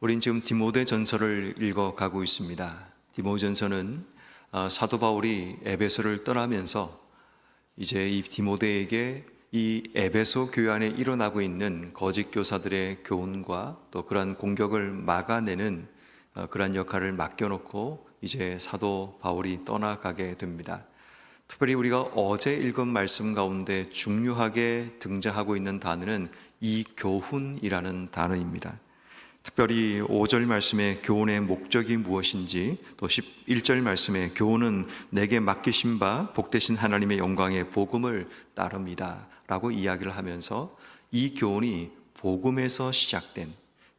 우린 지금 디모데 전서를 읽어 가고 있습니다. 디모데 전서는 어, 사도 바울이 에베소를 떠나면서 이제 이 디모데에게 이 에베소 교회 안에 일어나고 있는 거짓 교사들의 교훈과 또 그러한 공격을 막아내는 어, 그러한 역할을 맡겨놓고 이제 사도 바울이 떠나가게 됩니다. 특별히 우리가 어제 읽은 말씀 가운데 중요하게 등장하고 있는 단어는 이 교훈이라는 단어입니다. 특별히 5절 말씀의 교훈의 목적이 무엇인지 또 11절 말씀의 교훈은 내게 맡기신 바 복되신 하나님의 영광의 복음을 따릅니다. 라고 이야기를 하면서 이 교훈이 복음에서 시작된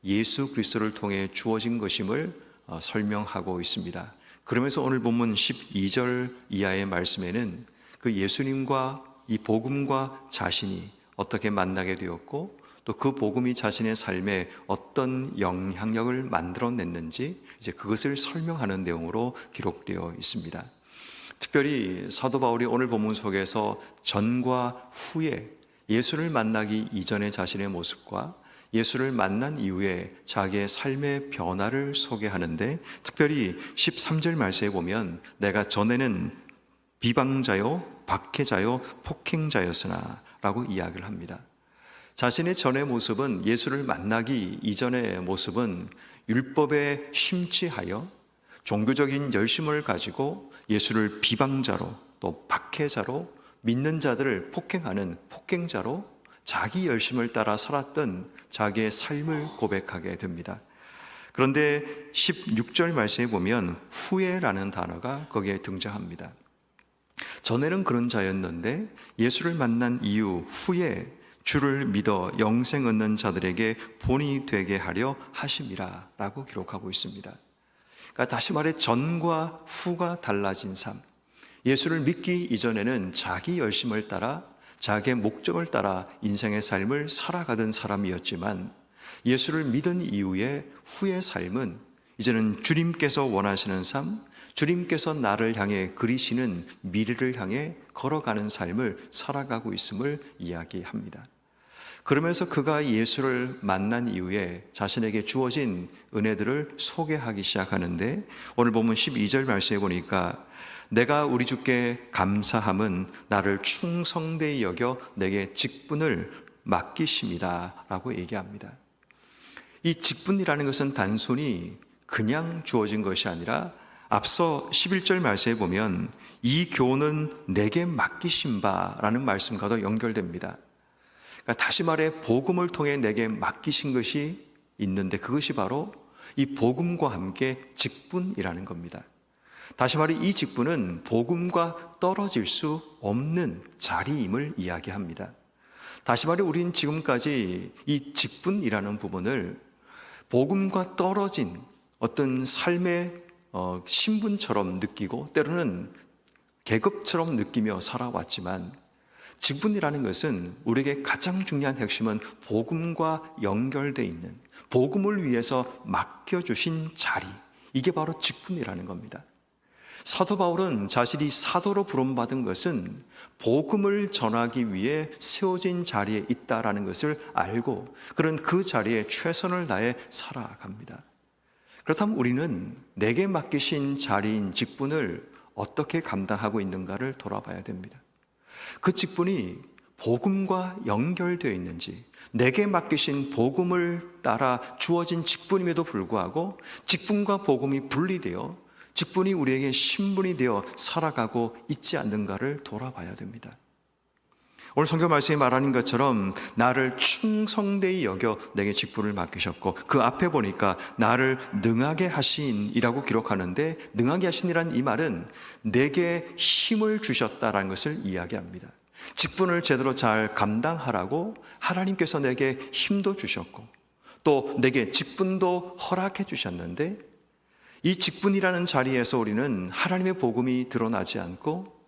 예수 그리스도를 통해 주어진 것임을 어, 설명하고 있습니다. 그러면서 오늘 본문 12절 이하의 말씀에는 그 예수님과 이 복음과 자신이 어떻게 만나게 되었고 또 그 복음이 자신의 삶에 어떤 영향력을 만들어냈는지 이제 그것을 설명하는 내용으로 기록되어 있습니다. 특별히 사도 바울이 오늘 본문 속에서 전과 후에 예수를 만나기 이전의 자신의 모습과 예수를 만난 이후에 자기의 삶의 변화를 소개하는데 특별히 13절 말씀에 보면 내가 전에는 비방자요, 박해자요, 폭행자였으나 라고 이야기를 합니다. 자신의 전의 모습은 예수를 만나기 이전의 모습은 율법에 심취하여 종교적인 열심을 가지고 예수를 비방자로 또 박해자로 믿는 자들을 폭행하는 폭행자로 자기 열심을 따라 살았던 자기의 삶을 고백하게 됩니다. 그런데 16절 말씀에 보면 후회라는 단어가 거기에 등장합니다. 전에는 그런 자였는데 예수를 만난 이후 후에 주를 믿어 영생 얻는 자들에게 본이 되게 하려 하심이라 라고 기록하고 있습니다. 그러니까 다시 말해 전과 후가 달라진 삶. 예수를 믿기 이전에는 자기 열심을 따라 자기의 목적을 따라 인생의 삶을 살아가던 사람이었지만 예수를 믿은 이후에 후의 삶은 이제는 주님께서 원하시는 삶, 주님께서 나를 향해 그리시는 미래를 향해 걸어가는 삶을 살아가고 있음을 이야기합니다. 그러면서 그가 예수를 만난 이후에 자신에게 주어진 은혜들을 소개하기 시작하는데 오늘 보면 12절 말씀에 보니까 내가 우리 주께 감사함은 나를 충성되이 여겨 내게 직분을 맡기십니다. 라고 얘기합니다. 이 직분이라는 것은 단순히 그냥 주어진 것이 아니라 앞서 11절 말씀에 보면 이 교훈은 내게 맡기신 바라는 말씀과도 연결됩니다. 그러니까 다시 말해 복음을 통해 내게 맡기신 것이 있는데 그것이 바로 이 복음과 함께 직분이라는 겁니다. 다시 말해 이 직분은 복음과 떨어질 수 없는 자리임을 이야기합니다. 다시 말해 우리는 지금까지 이 직분이라는 부분을 복음과 떨어진 어떤 삶의 어, 신분처럼 느끼고 때로는 계급처럼 느끼며 살아왔지만 직분이라는 것은 우리에게 가장 중요한 핵심은 복음과 연결되어 있는 복음을 위해서 맡겨 주신 자리 이게 바로 직분이라는 겁니다. 사도 바울은 자신이 사도로 부름받은 것은 복음을 전하기 위해 세워진 자리에 있다라는 것을 알고 그런 그 자리에 최선을 다해 살아갑니다. 그렇다면 우리는 내게 맡기신 자리인 직분을 어떻게 감당하고 있는가를 돌아봐야 됩니다. 그 직분이 복음과 연결되어 있는지, 내게 맡기신 복음을 따라 주어진 직분임에도 불구하고 직분과 복음이 분리되어 직분이 우리에게 신분이 되어 살아가고 있지 않는가를 돌아봐야 됩니다. 오늘 성경 말씀이 말하는 것처럼 나를 충성되이 여겨 내게 직분을 맡기셨고 그 앞에 보니까 나를 능하게 하신이라고 기록하는데 능하게 하신이란 이 말은 내게 힘을 주셨다라는 것을 이야기합니다. 직분을 제대로 잘 감당하라고 하나님께서 내게 힘도 주셨고 또 내게 직분도 허락해 주셨는데 이 직분이라는 자리에서 우리는 하나님의 복음이 드러나지 않고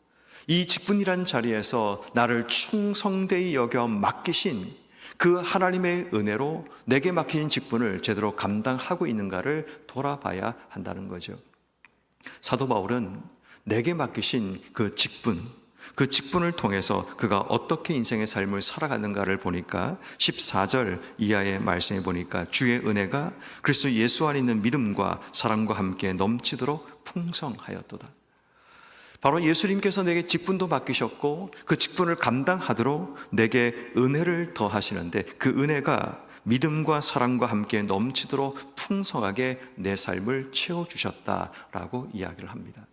이 직분이란 자리에서 나를 충성되이 여겨 맡기신 그 하나님의 은혜로 내게 맡긴 직분을 제대로 감당하고 있는가를 돌아봐야 한다는 거죠. 사도 바울은 내게 맡기신 그 직분, 그 직분을 통해서 그가 어떻게 인생의 삶을 살아가는가를 보니까 14절 이하의 말씀에 보니까 주의 은혜가 그리스도 예수 안에 있는 믿음과 사랑과 함께 넘치도록 풍성하였도다. 바로 예수님께서 내게 직분도 맡기셨고 그 직분을 감당하도록 내게 은혜를 더하시는데 그 은혜가 믿음과 사랑과 함께 넘치도록 풍성하게 내 삶을 채워주셨다라고 이야기를 합니다.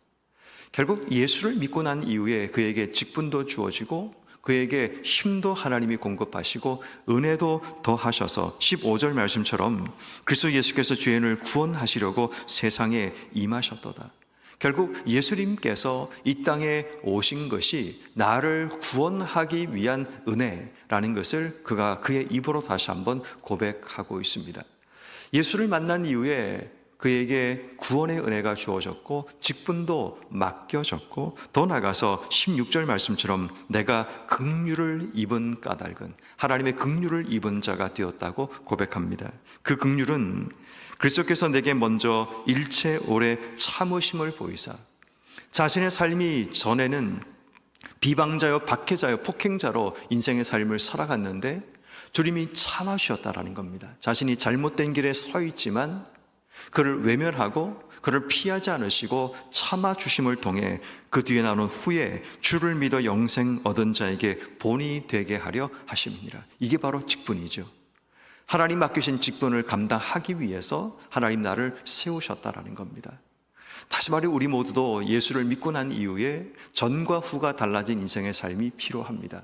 결국 예수를 믿고 난 이후에 그에게 직분도 주어지고 그에게 힘도 하나님이 공급하시고 은혜도 더하셔서 15절 말씀처럼 그리스도 예수께서 죄인을 구원하시려고 세상에 임하셨도다. 결국 예수님께서 이 땅에 오신 것이 나를 구원하기 위한 은혜라는 것을 그가 그의 입으로 다시 한번 고백하고 있습니다. 예수를 만난 이후에 그에게 구원의 은혜가 주어졌고 직분도 맡겨졌고 더 나가서 16절 말씀처럼 내가 긍휼을 입은 까닭은 하나님의 긍휼을 입은 자가 되었다고 고백합니다. 그 긍휼은 그리스도께서 내게 먼저 일체 오래 참으심을 보이사 자신의 삶이 전에는 비방자요 박해자요 폭행자로 인생의 삶을 살아갔는데 주님이 참아주셨다라는 겁니다. 자신이 잘못된 길에 서 있지만 그를 외면하고 그를 피하지 않으시고 참아 주심을 통해 그 뒤에 나오는 후에 주를 믿어 영생 얻은 자에게 본이 되게 하려 하심이니라. 이게 바로 직분이죠. 하나님 맡기신 직분을 감당하기 위해서 하나님 나를 세우셨다라는 겁니다. 다시 말해 우리 모두도 예수를 믿고 난 이후에 전과 후가 달라진 인생의 삶이 필요합니다.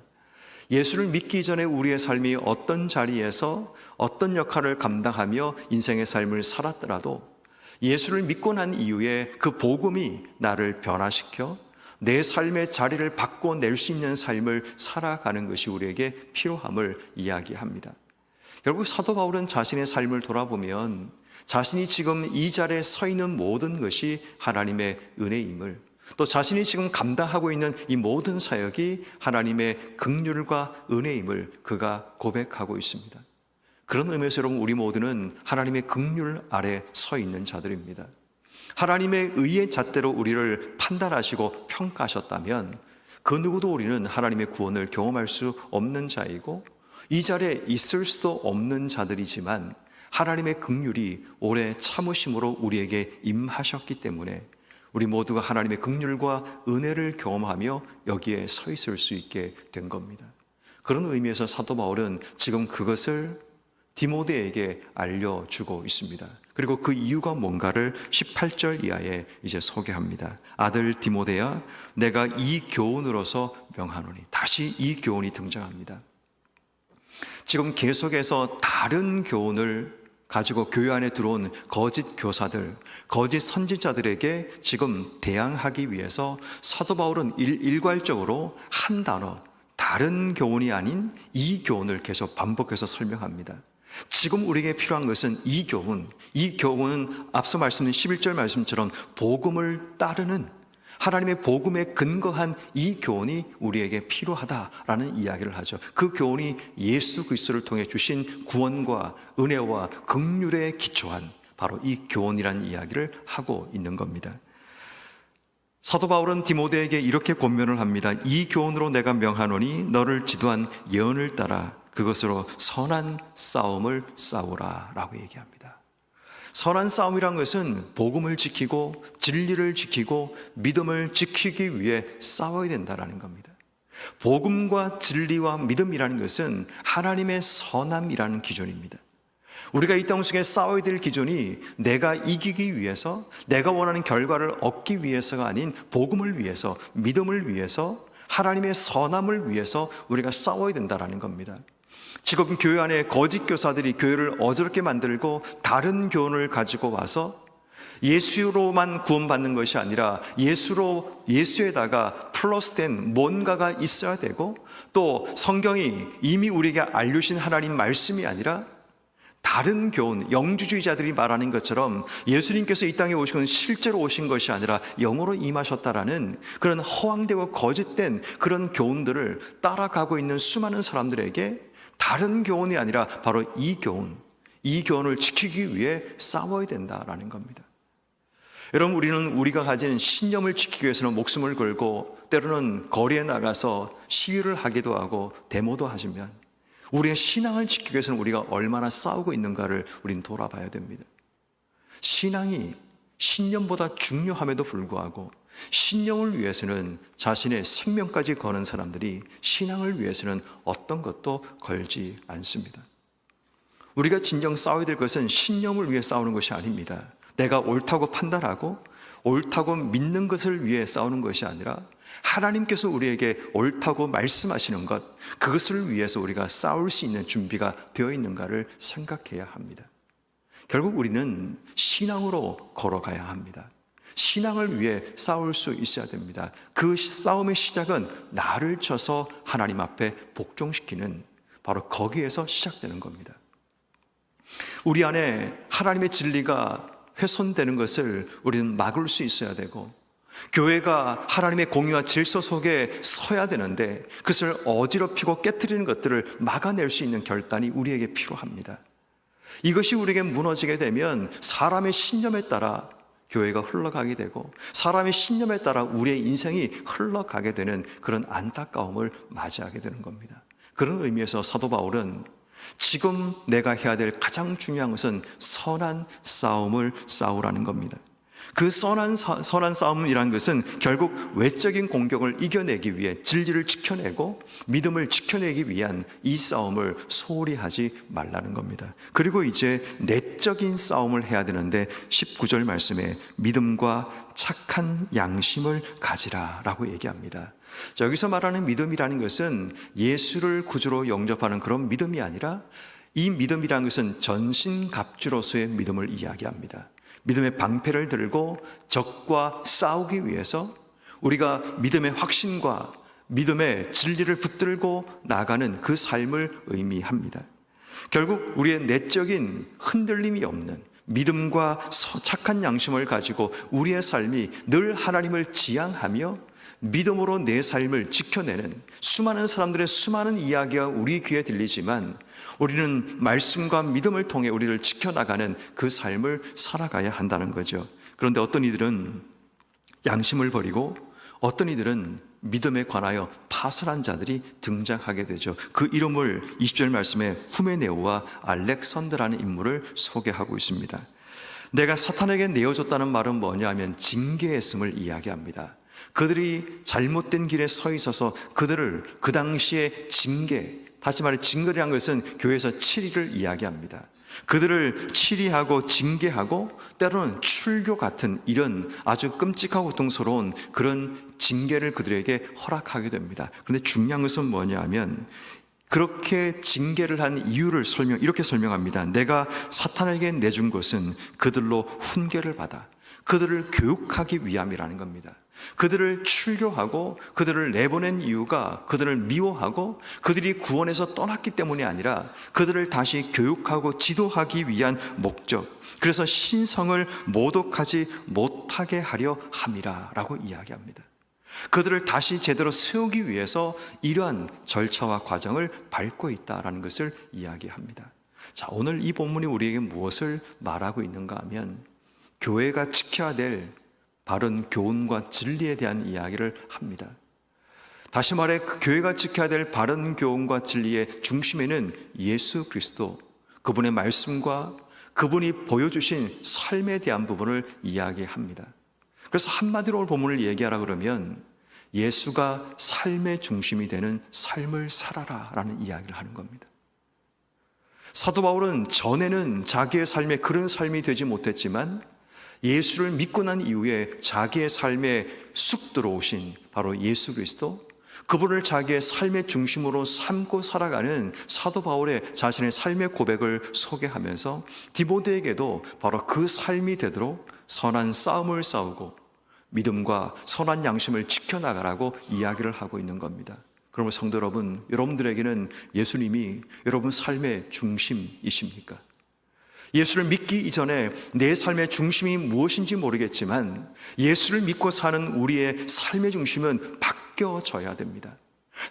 예수를 믿기 전에 우리의 삶이 어떤 자리에서 어떤 역할을 감당하며 인생의 삶을 살았더라도 예수를 믿고 난 이후에 그 복음이 나를 변화시켜 내 삶의 자리를 바꿔낼 수 있는 삶을 살아가는 것이 우리에게 필요함을 이야기합니다. 결국 사도 바울은 자신의 삶을 돌아보면 자신이 지금 이 자리에 서 있는 모든 것이 하나님의 은혜임을 또 자신이 지금 감당하고 있는 이 모든 사역이 하나님의 긍휼과 은혜임을 그가 고백하고 있습니다. 그런 의미에서 여러분 우리 모두는 하나님의 긍휼 아래 서 있는 자들입니다. 하나님의 의의 잣대로 우리를 판단하시고 평가하셨다면 그 누구도 우리는 하나님의 구원을 경험할 수 없는 자이고 이 자리에 있을 수도 없는 자들이지만 하나님의 긍휼이 오래 참으심으로 우리에게 임하셨기 때문에 우리 모두가 하나님의 긍휼과 은혜를 경험하며 여기에 서 있을 수 있게 된 겁니다. 그런 의미에서 사도 바울은 지금 그것을 디모데에게 알려주고 있습니다. 그리고 그 이유가 뭔가를 18절 이하에 이제 소개합니다. 아들 디모데야, 내가 이 교훈으로서 명하노니. 다시 이 교훈이 등장합니다. 지금 계속해서 다른 교훈을 가지고 교회 안에 들어온 거짓 교사들, 거짓 선지자들에게 지금 대항하기 위해서 사도 바울은 일, 괄적으로한 단어, 다른 교훈이 아닌 이 교훈을 계속 반복해서 설명합니다. 지금 우리에게 필요한 것은 이 교훈, 이 교훈은 앞서 말씀드린 11절 말씀처럼 복음을 따르는 하나님의 복음에 근거한 이 교훈이 우리에게 필요하다라는 이야기를 하죠. 그 교훈이 예수 그리스도를 통해 주신 구원과 은혜와 긍휼에 기초한 바로 이 교훈이라는 이야기를 하고 있는 겁니다. 사도 바울은 디모데에게 이렇게 권면을 합니다. 이 교훈으로 내가 명하노니 너를 지도한 예언을 따라 그것으로 선한 싸움을 싸우라라고 얘기합니다. 선한 싸움이란 것은 복음을 지키고 진리를 지키고 믿음을 지키기 위해 싸워야 된다라는 겁니다. 복음과 진리와 믿음이라는 것은 하나님의 선함이라는 기준입니다. 우리가 이 땅 속에 싸워야 될 기준이 내가 이기기 위해서 내가 원하는 결과를 얻기 위해서가 아닌 복음을 위해서 믿음을 위해서 하나님의 선함을 위해서 우리가 싸워야 된다라는 겁니다. 지금 교회 안에 거짓 교사들이 교회를 어지럽게 만들고 다른 교훈을 가지고 와서 예수로만 구원받는 것이 아니라 예수로 예수에다가 플러스된 뭔가가 있어야 되고 또 성경이 이미 우리에게 알려주신 하나님 말씀이 아니라 다른 교훈, 영주주의자들이 말하는 것처럼 예수님께서 이 땅에 오신 건 실제로 오신 것이 아니라 영으로 임하셨다라는 그런 허황되고 거짓된 그런 교훈들을 따라가고 있는 수많은 사람들에게 다른 교훈이 아니라 바로 이 교훈, 이 교훈을 지키기 위해 싸워야 된다라는 겁니다. 여러분, 우리는 우리가 가진 신념을 지키기 위해서는 목숨을 걸고 때로는 거리에 나가서 시위를 하기도 하고 데모도 하지만 우리의 신앙을 지키기 위해서는 우리가 얼마나 싸우고 있는가를 우리는 돌아봐야 됩니다. 신앙이 신념보다 중요함에도 불구하고 신념을 위해서는 자신의 생명까지 거는 사람들이 신앙을 위해서는 어떤 것도 걸지 않습니다. 우리가 진정 싸워야 될 것은 신념을 위해 싸우는 것이 아닙니다. 내가 옳다고 판단하고 옳다고 믿는 것을 위해 싸우는 것이 아니라 하나님께서 우리에게 옳다고 말씀하시는 것, 그것을 위해서 우리가 싸울 수 있는 준비가 되어 있는가를 생각해야 합니다. 결국 우리는 신앙으로 걸어가야 합니다. 신앙을 위해 싸울 수 있어야 됩니다. 그 싸움의 시작은 나를 쳐서 하나님 앞에 복종시키는 바로 거기에서 시작되는 겁니다. 우리 안에 하나님의 진리가 훼손되는 것을 우리는 막을 수 있어야 되고 교회가 하나님의 공의와 질서 속에 서야 되는데 그것을 어지럽히고 깨뜨리는 것들을 막아낼 수 있는 결단이 우리에게 필요합니다. 이것이 우리에게 무너지게 되면 사람의 신념에 따라 교회가 흘러가게 되고 사람의 신념에 따라 우리의 인생이 흘러가게 되는 그런 안타까움을 맞이하게 되는 겁니다. 그런 의미에서 사도 바울은 지금 내가 해야 될 가장 중요한 것은 선한 싸움을 싸우라는 겁니다. 그 선한, 사- 선한 싸움이라는 것은 결국 외적인 공격을 이겨내기 위해 진리를 지켜내고 믿음을 지켜내기 위한 이 싸움을 소홀히 하지 말라는 겁니다. 그리고 이제 내적인 싸움을 해야 되는데 19절 말씀에 믿음과 착한 양심을 가지라 라고 얘기합니다. 자, 여기서 말하는 믿음이라는 것은 예수를 구주로 영접하는 그런 믿음이 아니라 이 믿음이라는 것은 전신갑주로서의 믿음을 이야기합니다. 믿음의 방패를 들고 적과 싸우기 위해서 우리가 믿음의 확신과 믿음의 진리를 붙들고 나가는 그 삶을 의미합니다. 결국 우리의 내적인 흔들림이 없는 믿음과 서- 착한 양심을 가지고 우리의 삶이 늘 하나님을 지향하며 믿음으로 내 삶을 지켜내는 수많은 사람들의 수많은 이야기가 우리 귀에 들리지만 우리는 말씀과 믿음을 통해 우리를 지켜나가는 그 삶을 살아가야 한다는 거죠. 그런데 어떤 이들은 양심을 버리고 어떤 이들은 믿음에 관하여 파선한 자들이 등장하게 되죠. 그 이름을 20절 말씀에 후메네오와 알렉산드라는 인물을 소개하고 있습니다. 내가 사탄에게 내어줬다는 말은 뭐냐 하면 징계했음을 이야기합니다. 그들이 잘못된 길에 서 있어서 그들을 그 당시에 징계, 다시 말해 징계라는 것은 교회에서 치리를 이야기합니다. 그들을 치리하고 징계하고 때로는 출교 같은 이런 아주 끔찍하고 고통스러운 그런 징계를 그들에게 허락하게 됩니다. 그런데 중요한 것은 뭐냐 하면 그렇게 징계를 한 이유를 설명, 이렇게 설명합니다. 내가 사탄에게 내준 것은 그들로 훈계를 받아 그들을 교육하기 위함이라는 겁니다. 그들을 출교하고 그들을 내보낸 이유가 그들을 미워하고 그들이 구원에서 떠났기 때문이 아니라 그들을 다시 교육하고 지도하기 위한 목적. 그래서 신성을 모독하지 못하게 하려 함이라라고 이야기합니다. 그들을 다시 제대로 세우기 위해서 이러한 절차와 과정을 밟고 있다라는 것을 이야기합니다. 자, 오늘 이 본문이 우리에게 무엇을 말하고 있는가 하면 교회가 지켜야 될 바른 교훈과 진리에 대한 이야기를 합니다. 다시 말해 그 교회가 지켜야 될 바른 교훈과 진리의 중심에는 예수 그리스도 그분의 말씀과 그분이 보여주신 삶에 대한 부분을 이야기합니다. 그래서 한마디로 본문을 얘기하라 그러면 예수가 삶의 중심이 되는 삶을 살아라 라는 이야기를 하는 겁니다. 사도 바울은 전에는 자기의 삶에 그런 삶이 되지 못했지만 예수를 믿고 난 이후에 자기의 삶에 쑥 들어오신 바로 예수 그리스도 그분을 자기의 삶의 중심으로 삼고 살아가는 사도 바울의 자신의 삶의 고백을 소개하면서 디모데에게도 바로 그 삶이 되도록 선한 싸움을 싸우고 믿음과 선한 양심을 지켜나가라고 이야기를 하고 있는 겁니다. 그러면 성도 여러분, 여러분들에게는 예수님이 여러분 삶의 중심이십니까? 예수를 믿기 이전에 내 삶의 중심이 무엇인지 모르겠지만 예수를 믿고 사는 우리의 삶의 중심은 바뀌어져야 됩니다.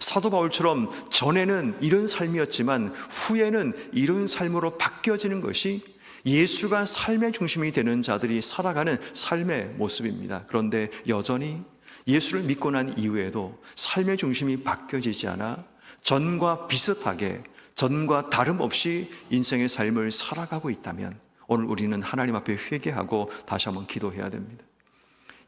사도 바울처럼 전에는 이런 삶이었지만 후에는 이런 삶으로 바뀌어지는 것이 예수가 삶의 중심이 되는 자들이 살아가는 삶의 모습입니다. 그런데 여전히 예수를 믿고 난 이후에도 삶의 중심이 바뀌어지지 않아 전과 비슷하게 전과 다름없이 인생의 삶을 살아가고 있다면 오늘 우리는 하나님 앞에 회개하고 다시 한번 기도해야 됩니다.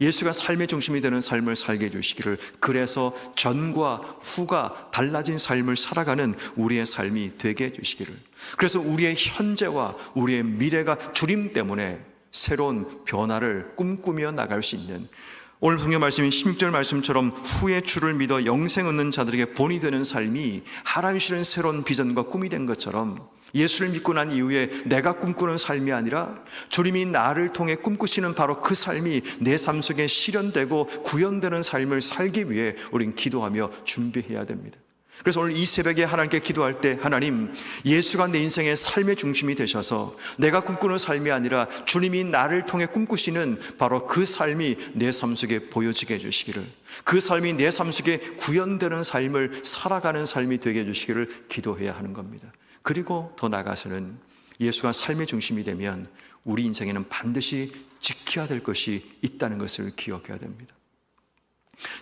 예수가 삶의 중심이 되는 삶을 살게 해주시기를 그래서 전과 후가 달라진 삶을 살아가는 우리의 삶이 되게 해주시기를 그래서 우리의 현재와 우리의 미래가 주님 때문에 새로운 변화를 꿈꾸며 나갈 수 있는 오늘 성경 말씀인 16절 말씀처럼 후의 주를 믿어 영생 얻는 자들에게 본이 되는 삶이 하나님 주시는 새로운 비전과 꿈이 된 것처럼 예수를 믿고 난 이후에 내가 꿈꾸는 삶이 아니라 주님이 나를 통해 꿈꾸시는 바로 그 삶이 내 삶 속에 실현되고 구현되는 삶을 살기 위해 우린 기도하며 준비해야 됩니다. 그래서 오늘 이 새벽에 하나님께 기도할 때 하나님 예수가 내 인생의 삶의 중심이 되셔서 내가 꿈꾸는 삶이 아니라 주님이 나를 통해 꿈꾸시는 바로 그 삶이 내 삶 속에 보여지게 해주시기를 그 삶이 내 삶 속에 구현되는 삶을 살아가는 삶이 되게 해주시기를 기도해야 하는 겁니다. 그리고 더 나아가서는 예수가 삶의 중심이 되면 우리 인생에는 반드시 지켜야 될 것이 있다는 것을 기억해야 됩니다.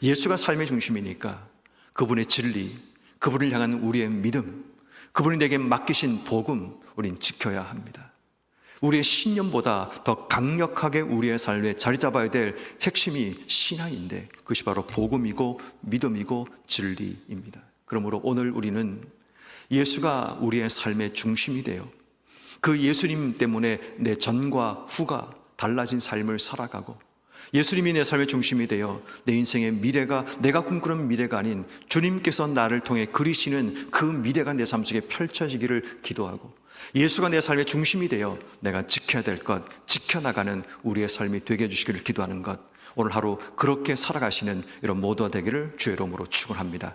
예수가 삶의 중심이니까 그분의 진리, 그분을 향한 우리의 믿음, 그분이 내게 맡기신 복음, 우린 지켜야 합니다. 우리의 신념보다 더 강력하게 우리의 삶에 자리 잡아야 될 핵심이 신앙인데 그것이 바로 복음이고 믿음이고 진리입니다. 그러므로 오늘 우리는 예수가 우리의 삶의 중심이 되어 그 예수님 때문에 내 전과 후가 달라진 삶을 살아가고 예수님이 내 삶의 중심이 되어 내 인생의 미래가 내가 꿈꾸는 미래가 아닌 주님께서 나를 통해 그리시는 그 미래가 내 삶 속에 펼쳐지기를 기도하고 예수가 내 삶의 중심이 되어 내가 지켜야 될 것, 지켜나가는 우리의 삶이 되게 해주시기를 기도하는 것 오늘 하루 그렇게 살아가시는 이런 모두가 되기를 주의 이름으로 축원합니다.